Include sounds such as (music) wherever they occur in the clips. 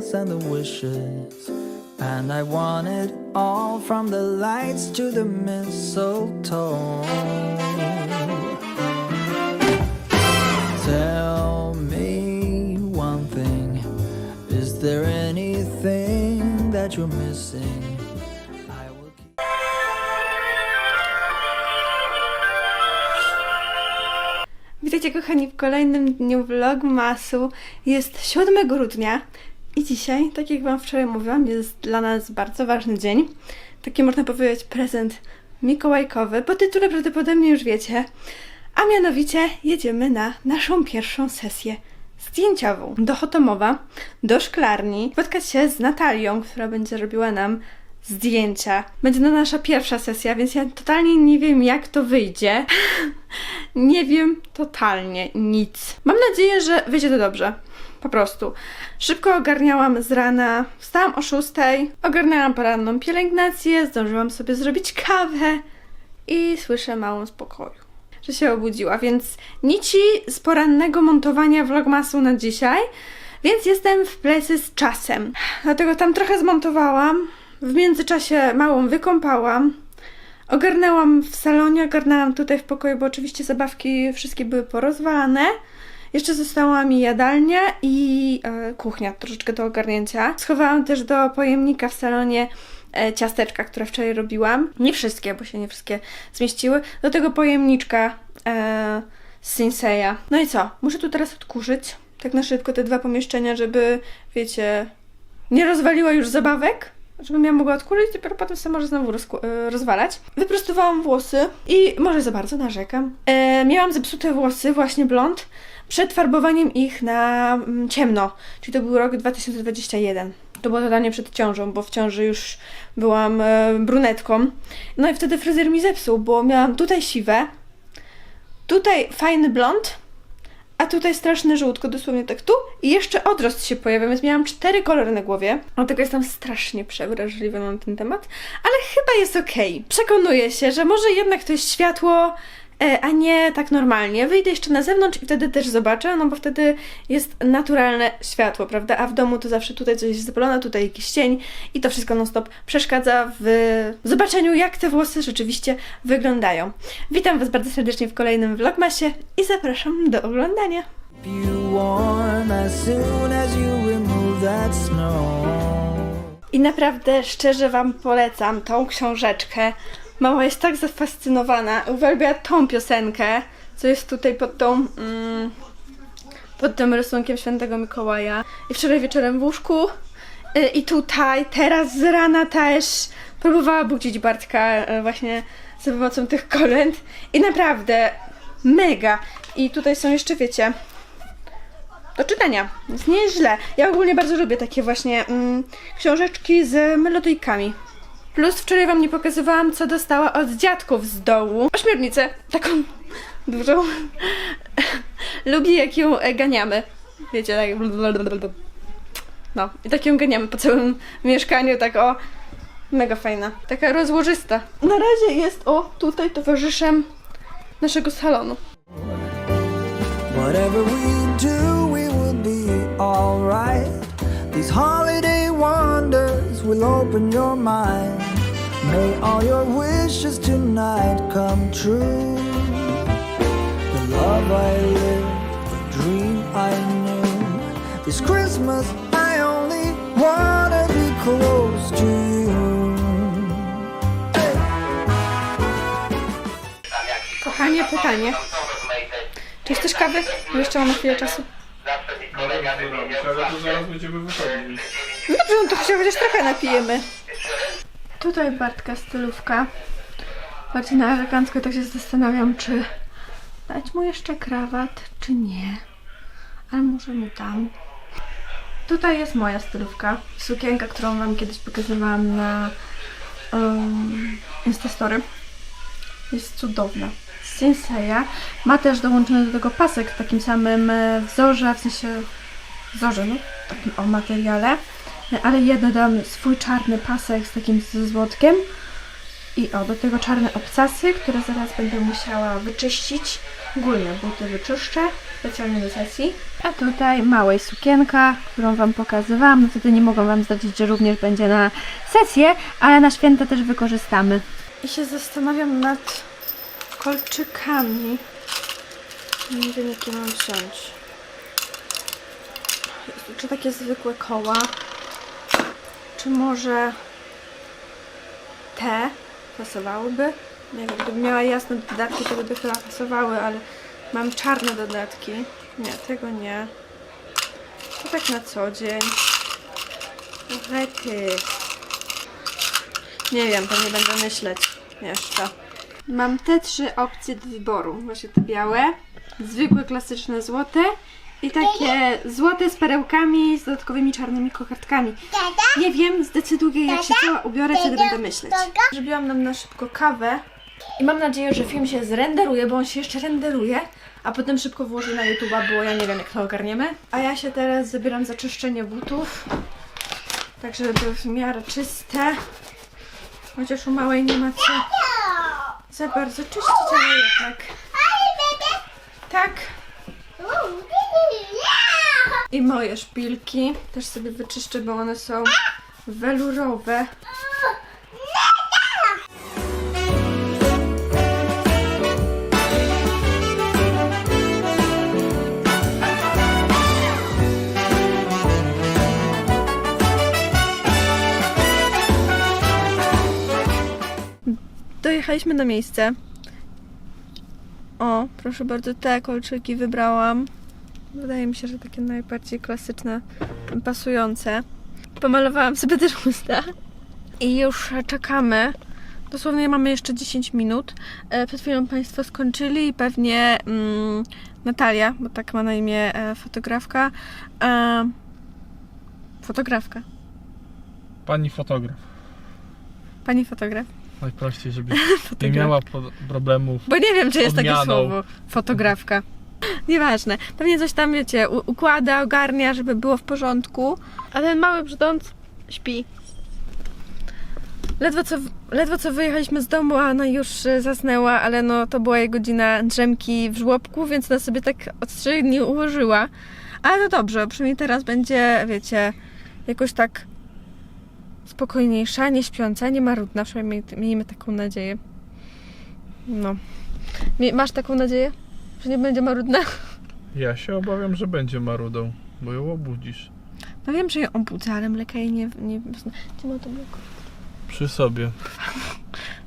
smiles and the wishes. And I want it all from the lights to the mistletoe. Tell me one thing. Is there anything that you're missing? Witajcie kochani w kolejnym dniu vlogmasu. Jest 7 grudnia i dzisiaj, tak jak Wam wczoraj mówiłam, jest dla nas bardzo ważny dzień. Taki można powiedzieć prezent mikołajkowy. Po tytule prawdopodobnie już wiecie. A mianowicie jedziemy na naszą pierwszą sesję zdjęciową do Hotomowa, do szklarni, spotkać się z Natalią, która będzie robiła nam zdjęcia. Będzie to nasza pierwsza sesja, więc ja totalnie nie wiem, jak to wyjdzie. (laughs) nie wiem totalnie nic. Mam nadzieję, że wyjdzie to dobrze. Po prostu. Szybko ogarniałam z rana. Wstałam o 6, ogarnęłam poranną pielęgnację, zdążyłam sobie zrobić kawę i słyszę małą spokoju, że się obudziła, więc nici z porannego montowania vlogmasu na dzisiaj, więc jestem w plecy z czasem. Dlatego tam trochę zmontowałam, w międzyczasie małą wykąpałam, ogarnęłam w salonie, ogarnęłam tutaj w pokoju, bo oczywiście zabawki wszystkie były porozwalane. Jeszcze została mi jadalnia i e, kuchnia, troszeczkę do ogarnięcia. Schowałam też do pojemnika w salonie e, ciasteczka, które wczoraj robiłam. Nie wszystkie, bo się nie wszystkie zmieściły. Do tego pojemniczka e, Sinseya. No i co? Muszę tu teraz odkurzyć, tak na szybko te dwa pomieszczenia, żeby, wiecie, nie rozwaliła już zabawek, żebym ja mogła odkurzyć, dopiero potem sobie może znowu e, rozwalać. Wyprostowałam włosy i może za bardzo narzekam. E, miałam zepsute włosy, właśnie blond, przed farbowaniem ich na mm, ciemno, czyli to był rok 2021. To było totalnie przed ciążą, bo w ciąży już byłam e, brunetką. No i wtedy fryzjer mi zepsuł, bo miałam tutaj siwe, tutaj fajny blond, a tutaj straszny żółtko, dosłownie tak tu. I jeszcze odrost się pojawia, więc miałam cztery kolory na głowie. Dlatego jestem strasznie przewrażliwa na ten temat, ale chyba jest okej. Przekonuję się, że może jednak to jest światło, a nie tak normalnie. Wyjdę jeszcze na zewnątrz i wtedy też zobaczę, no bo wtedy jest naturalne światło, prawda? A w domu to zawsze tutaj coś jest zapalone, tutaj jakiś cień i to wszystko non stop przeszkadza w zobaczeniu, jak te włosy rzeczywiście wyglądają. Witam Was bardzo serdecznie w kolejnym vlogmasie i zapraszam do oglądania. I naprawdę szczerze Wam polecam tą książeczkę. Mama jest tak zafascynowana, uwielbia tą piosenkę, co jest tutaj pod tą. Mm, pod tym rysunkiem świętego Mikołaja. I wczoraj wieczorem w łóżku. y, I tutaj, teraz z rana też próbowała budzić Bartka y, właśnie za pomocą tych kolęd. I naprawdę mega. I tutaj są jeszcze, wiecie, do czytania. Jest nieźle. Ja ogólnie bardzo lubię takie właśnie mm, książeczki z melodyjkami. Plus wczoraj wam nie pokazywałam, co dostała od dziadków z dołu. Ośmiornicę. Taką dużą. Lubi, jak ją e, ganiamy. Wiecie, tak. No, i tak ją ganiamy po całym mieszkaniu, tak o. Mega fajna. Taka rozłożysta. Na razie jest, o, tutaj towarzyszem naszego salonu. Whatever we do, we will be alright. These holiday wonders will open your mind. May all your wishes tonight come true. The love I lived, the dream I knew. This Christmas, I only wanna be close to you. Hey. Kochanie, pytanie. Czy chcesz kawy? Jeszcze mam na chwilę czasu. No dobrze, ale to zaraz będziemy wychodzić. No dobrze, no to chociaż trochę napijemy. Tutaj Bartka stylówka. Bardziej na elegancko, tak się zastanawiam, czy dać mu jeszcze krawat, czy nie. Ale może mu dam. Tutaj jest moja stylówka. Sukienka, którą wam kiedyś pokazywałam na um, Instastory. Jest cudowna. Sinseya. Ma też dołączony do tego pasek w takim samym e, wzorze, w sensie wzorze, no, takim o materiale. Ale ja dodam swój czarny pasek z takim złotkiem. I o, do tego czarne obcasy, które zaraz będę musiała wyczyścić. Ogólnie buty wyczyszczę, specjalnie do sesji. A tutaj małej sukienka, którą Wam pokazywałam. No wtedy nie mogłam Wam zdradzić, że również będzie na sesję, ale na święta też wykorzystamy. I się zastanawiam nad kolczykami. Nie wiem, jakie mam wziąć. Czy takie zwykłe koła? Czy może te pasowałyby? Nie wiem, gdybym miała jasne dodatki, to by chyba pasowały, ale mam czarne dodatki. Nie, tego nie. To tak na co dzień. Rety. Nie wiem, pewnie będę myśleć jeszcze. Mam te trzy opcje do wyboru. Właśnie te białe, zwykłe, klasyczne, złote i takie złote z perełkami, z dodatkowymi czarnymi kokardkami. Nie wiem, zdecyduję jak się cała ubiorę, wtedy będę myśleć. Zrobiłam nam na szybko kawę i mam nadzieję, że film się zrenderuje, bo on się jeszcze renderuje, a potem szybko włożę na YouTube'a, bo ja nie wiem jak to ogarniemy. A ja się teraz zabieram za czyszczenie butów, tak żeby były w miarę czyste. Chociaż u małej nie ma co za bardzo czyścić, ale jednak. Tak. I moje szpilki też sobie wyczyszczę, bo one są welurowe. Dojechaliśmy na miejsce. O, proszę bardzo, te kolczyki wybrałam. Wydaje mi się, że takie najbardziej klasyczne, pasujące. Pomalowałam sobie też usta. I już czekamy. Dosłownie mamy jeszcze 10 minut. E, Przed chwilą Państwo skończyli i pewnie mm, Natalia, bo tak ma na imię e, fotografka. E, fotografka. Pani fotograf. Pani fotograf. Najprościej, żeby (laughs) nie miała po- problemów. Bo nie wiem, czy jest takie Odmianą. słowo. Fotografka. (laughs) Nieważne. Pewnie coś tam, wiecie, układa, ogarnia, żeby było w porządku. A ten mały brzdąc śpi. Ledwo co, ledwo co wyjechaliśmy z domu, a ona już e, zasnęła, ale no to była jej godzina drzemki w żłobku, więc ona sobie tak odstrzelnie ułożyła. Ale no dobrze, przynajmniej teraz będzie, wiecie, jakoś tak spokojniejsza, nie śpiąca, nie marudna, przynajmniej miejmy taką nadzieję. No. Masz taką nadzieję? Że nie będzie marudna? Ja się obawiam, że będzie marudą, bo ją obudzisz. No wiem, że ją obudzę, ale mleka jej nie... nie Gdzie ma to mleko? Przy sobie.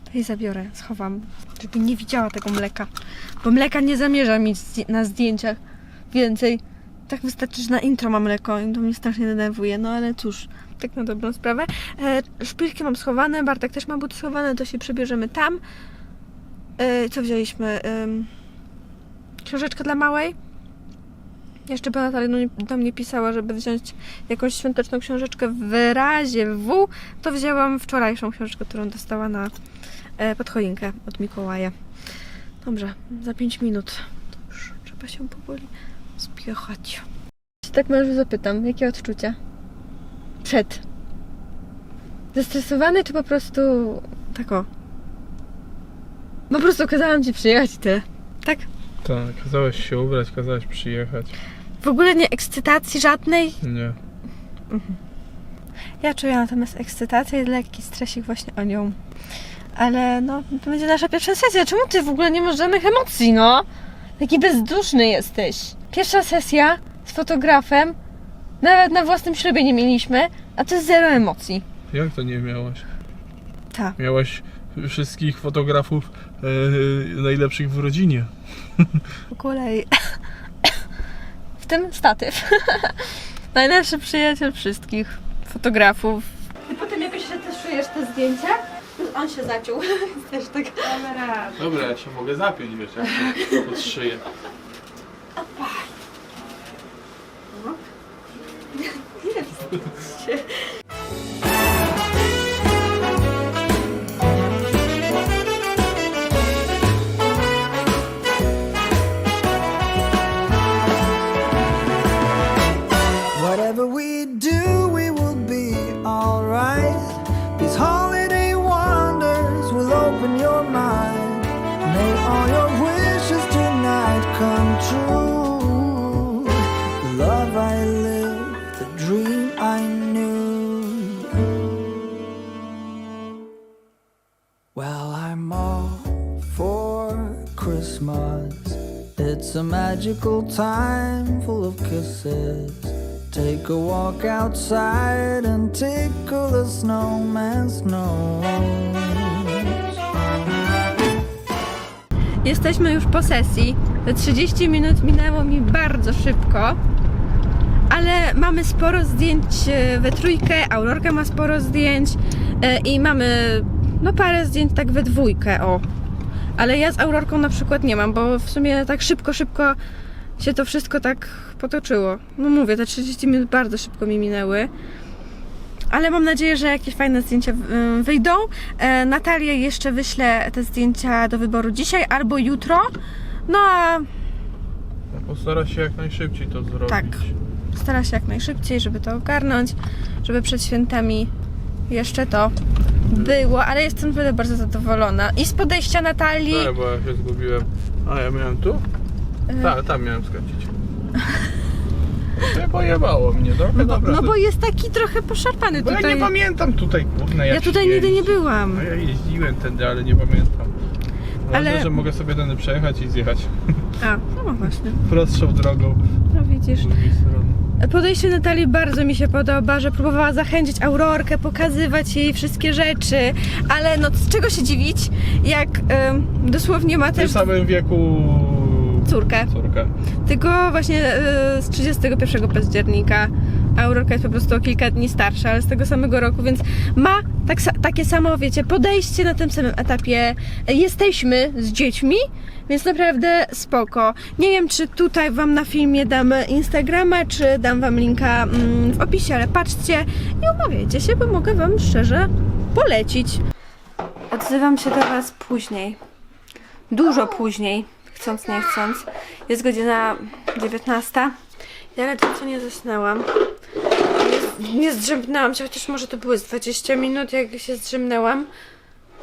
To jej zabiorę, schowam, żeby nie widziała tego mleka. Bo mleka nie zamierzam mieć na zdjęciach więcej. Tak wystarczy, że na intro mam mleko i to mnie strasznie denerwuje, no ale cóż, tak na dobrą sprawę. E, szpilki mam schowane, Bartek też ma buty schowane, to się przebierzemy tam. E, co wzięliśmy? Ym, książeczkę dla małej. Jeszcze Natalia do mnie- pisała, żeby wziąć jakąś świąteczną książeczkę w razie W, to wzięłam wczorajszą książeczkę, którą dostała na e, pod choinkę od Mikołaja. Dobrze, za 5 minut. To już trzeba się powoli spiechać. Tak mężu zapytam, jakie odczucia? Przed. Zestresowany, czy po prostu tak o? Po prostu kazałam ci przyjechać i tyle. Tak? Tak, kazałeś się ubrać, kazałeś przyjechać. W ogóle nie ekscytacji żadnej. Nie. Ja czuję natomiast ekscytację i lekki stresik właśnie o nią. Ale no, to będzie nasza pierwsza sesja. Czemu ty w ogóle nie masz żadnych emocji, no? Taki bezduszny jesteś. Pierwsza sesja z fotografem. Nawet na własnym ślubie nie mieliśmy, a ty zero emocji. Jak to nie miałaś? Tak. Miałaś wszystkich fotografów e, najlepszych w rodzinie. Po kolei. W tym statyw. Najlepszy przyjaciel wszystkich fotografów. I potem jakoś retuszujesz te zdjęcia? On się zaciął. (laughs) Też tak. Dobra, ja się mogę zapiąć, wiesz, jak się pod szyję. Magical time full of kisses. Take a walk outside and tickle the snowman's nose. Jesteśmy już po sesji. Te 30 minut minęło mi bardzo szybko. Ale mamy sporo zdjęć e, we trójkę, Aurorka ma sporo zdjęć e, i mamy no parę zdjęć tak we dwójkę, o. Ale ja z Aurorką na przykład nie mam, bo w sumie tak szybko, szybko się to wszystko tak potoczyło. No mówię, te 30 minut bardzo szybko mi minęły. Ale mam nadzieję, że jakieś fajne zdjęcia y, wyjdą. E, Natalia jeszcze wyślę te zdjęcia do wyboru dzisiaj albo jutro. No a Postara się jak najszybciej to zrobić. Tak. stara się jak najszybciej, żeby to ogarnąć, żeby przed świętami jeszcze to było, ale jestem naprawdę bardzo zadowolona. I z podejścia Natalii. Tak, bo ja się zgubiłem. A ja miałem tu? e, Tak, tam miałem skręcić. Nie pojebało mnie, trochę No bo, naprawdę. no bo jest taki trochę poszarpany Bo ja tutaj. nie pamiętam tutaj, kurna, Ja tutaj nigdy nie byłam. No ja jeździłem tędy, ale nie pamiętam. Ale- że mogę sobie tędy przejechać i zjechać A, no właśnie. prostszą drogą No widzisz. Podejście Natalii bardzo mi się podoba, że próbowała zachęcić Aurorkę, pokazywać jej wszystkie rzeczy, ale no z czego się dziwić, jak ym, dosłownie ma W tym też samym wieku... córkę. Córkę. Tylko właśnie y, z 31 października. Aurorka jest po prostu o kilka dni starsza, ale z tego samego roku, więc ma tak, takie samo, wiecie, podejście na tym samym etapie. Jesteśmy z dziećmi, więc naprawdę spoko. Nie wiem, czy tutaj Wam na filmie dam Instagrama, czy dam Wam linka mm, w opisie, ale patrzcie i umawiajcie się, bo mogę Wam szczerze polecić. Odzywam się do Was później. Dużo później, chcąc nie chcąc. Jest godzina 19. Ja ledwo co nie zasnęłam. Nie, zdrzemnęłam się, chociaż może to były z 20 minut, jak się zdrzemnęłam.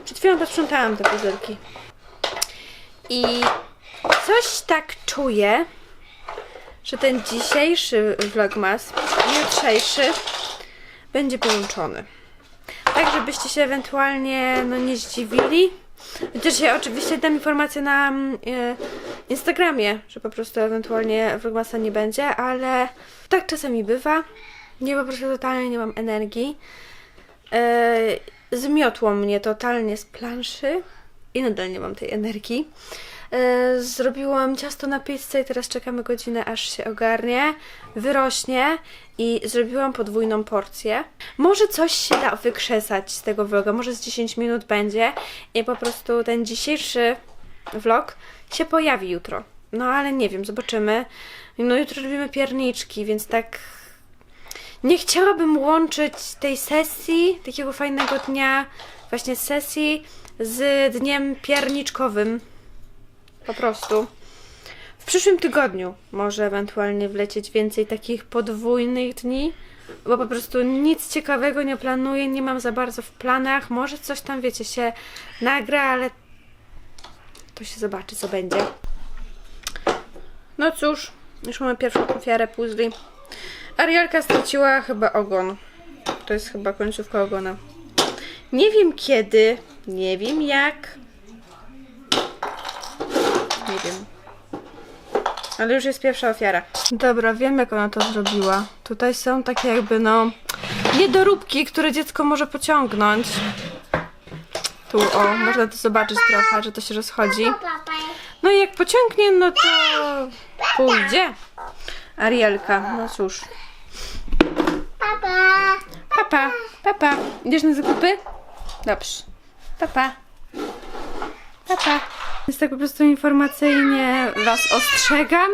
Przed chwilą posprzątałam te puzelki. I coś tak czuję, że ten dzisiejszy vlogmas jutrzejszy będzie połączony. Tak, żebyście się ewentualnie no, nie zdziwili. Chociaż ja oczywiście dam informację na mm, e, Instagramie, że po prostu ewentualnie vlogmasa nie będzie, ale tak czasami bywa. Nie po prostu totalnie nie mam energii. E, zmiotło mnie totalnie z planszy i nadal nie mam tej energii. E, Zrobiłam ciasto na pizzę i teraz czekamy godzinę, aż się ogarnie, wyrośnie i zrobiłam podwójną porcję. Może coś się da wykrzesać z tego vloga, może z 10 minut będzie i po prostu ten dzisiejszy vlog się pojawi jutro. No ale nie wiem, zobaczymy. No jutro robimy pierniczki, więc tak nie chciałabym łączyć tej sesji, takiego fajnego dnia, właśnie sesji z dniem pierniczkowym. Po prostu. W przyszłym tygodniu może ewentualnie wlecieć więcej takich podwójnych dni, bo po prostu nic ciekawego nie planuję, nie mam za bardzo w planach. Może coś tam, wiecie, się nagra, ale to się zobaczy, co będzie. No cóż, już mamy pierwszą ofiarę puzli. Arielka straciła chyba ogon. To jest chyba końcówka ogona. Nie wiem kiedy, nie wiem jak. Nie wiem. Ale już jest pierwsza ofiara. Dobra, wiem jak ona to zrobiła. Tutaj są takie jakby no niedoróbki, które dziecko może pociągnąć. Tu o, można to zobaczyć trochę, że to się rozchodzi. No i jak pociągnie, no to pójdzie. Arielka, no cóż. Papa. Papa. Idziesz na zakupy? Dobrze. Papa. Papa. Więc tak po prostu informacyjnie Was ostrzegam,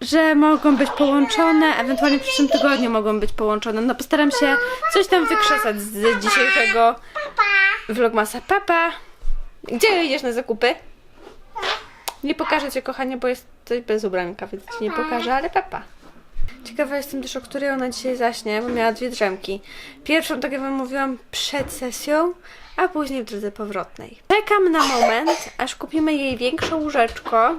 że mogą być połączone, ewentualnie w przyszłym tygodniu mogą być połączone. No postaram się coś tam wykrzesać z dzisiejszego vlogmasa. Papa. Gdzie idziesz na zakupy? Nie pokażę Cię, kochanie, bo jesteś bez ubranka, więc Ci nie pokażę, ale papa. Ciekawa jestem też, o której ona dzisiaj zaśnie, bo miała dwie drzemki. Pierwszą, tak jak wam mówiłam, przed sesją, a później w drodze powrotnej. Czekam na moment, aż kupimy jej większe łóżeczko,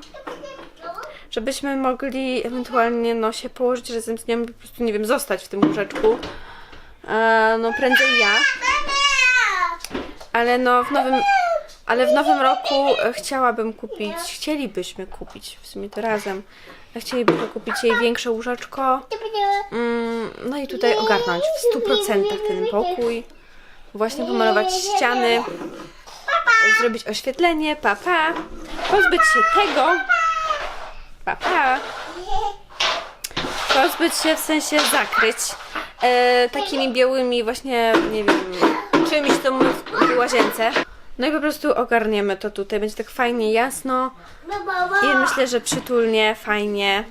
żebyśmy mogli ewentualnie no, się położyć razem z nią, po prostu, nie wiem, zostać w tym łóżeczku. E, no, prędzej ja. Ale no, w nowym Ale w nowym roku e, chciałabym kupić, chcielibyśmy kupić, w sumie to razem, chcielibyśmy kupić jej większe łóżeczko, mm, no i tutaj ogarnąć w 100% ten pokój, właśnie pomalować ściany, zrobić oświetlenie, papa, pozbyć się tego, papa, pozbyć się, w sensie zakryć e, takimi białymi właśnie, nie wiem, czymś to mamy w łazience. No i po prostu ogarniemy to tutaj, będzie tak fajnie, jasno i myślę, że przytulnie, fajnie.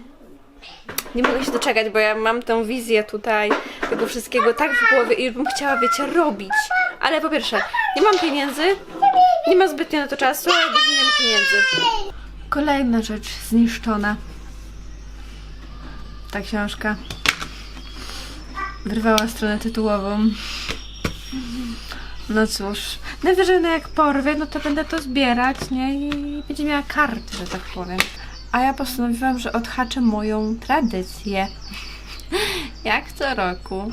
Nie mogę się doczekać, bo ja mam tę wizję tutaj tego wszystkiego tak w głowie i bym chciała, wiecie, robić. Ale po pierwsze, nie mam pieniędzy, nie ma zbytnio na to czasu, ale głównie nie mam pieniędzy. Kolejna rzecz zniszczona. Ta książka wyrwała stronę tytułową. No cóż, najwyżej no jak porwie, no to będę to zbierać, nie? I będzie miała karty, że tak powiem. A ja postanowiłam, że odhaczę moją tradycję. (laughs) Jak co roku.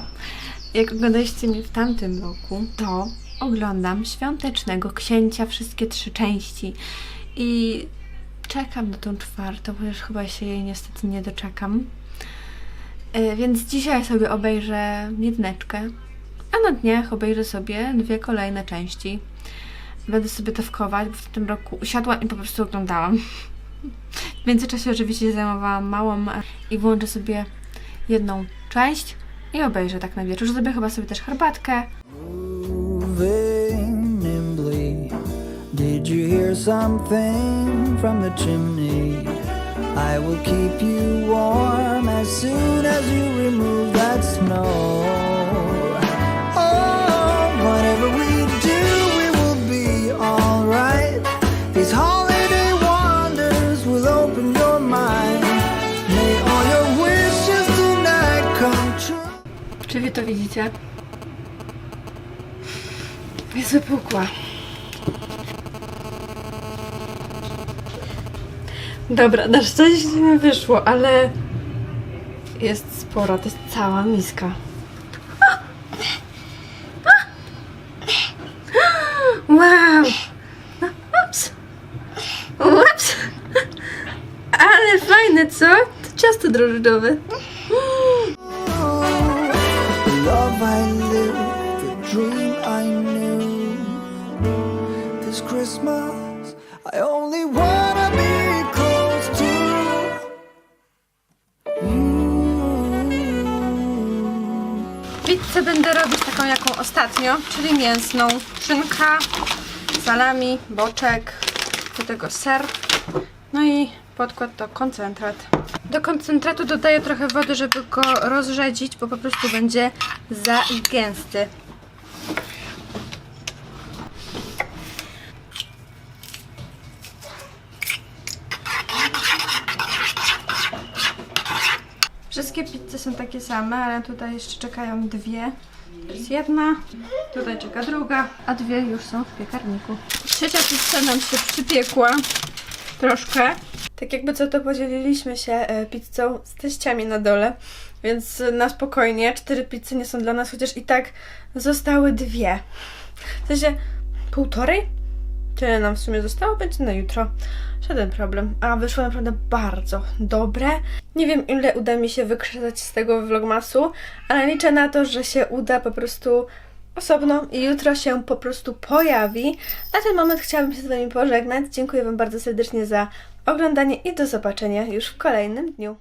Jak oglądaliście mnie w tamtym roku, to oglądam Świątecznego Księcia, wszystkie trzy części. I czekam na tą czwartą, chociaż chyba się jej niestety nie doczekam. E, Więc dzisiaj sobie obejrzę jedyneczkę, a na dniach obejrzę sobie dwie kolejne części. Będę sobie dawkować, bo w tym roku usiadłam i po prostu oglądałam. W międzyczasie oczywiście zajmowałam małą i włączę sobie jedną część i obejrzę tak na wieczór. Zrobię chyba sobie też herbatkę. Did you hear something from the chimney? I will keep you warm as soon as you remove that snow. Whatever we do, we will be alright. These holiday wonders will open your mind. May all your wishes tonight come true. Czy wy to widzicie? Jest wypukła. Dobra, na szczęście nie wyszło, ale jest spora, to jest cała miska. Wow! No, Ups! Ups! Ale fajne, co? To ciasto drożdżowe. The love I lived, the dream I knew. This Christmas, I only wanna be close to you. Pizzę będę robić taką jaką ostatnio, czyli mięsną. Szynka, salami, boczek, do tego ser. No i podkład to koncentrat. Do koncentratu dodaję trochę wody, żeby go rozrzedzić, bo po prostu będzie za gęsty. Wszystkie pizze są takie same, ale tutaj jeszcze czekają dwie. To jest jedna, tutaj czeka druga, a dwie już są w piekarniku. Trzecia pizza nam się przypiekła. Troszkę. Tak jakby co to podzieliliśmy się e, pizzą z teściami na dole, więc na spokojnie. Cztery pizze nie są dla nas, chociaż i tak zostały dwie. W sensie półtorej? Tyle nam w sumie zostało, będzie na jutro. Żaden problem. A wyszło naprawdę bardzo dobre. Nie wiem, ile uda mi się wykrzesać z tego vlogmasu, ale liczę na to, że się uda po prostu osobno i jutro się po prostu pojawi. Na ten moment chciałabym się z Wami pożegnać. Dziękuję Wam bardzo serdecznie za oglądanie i do zobaczenia już w kolejnym dniu.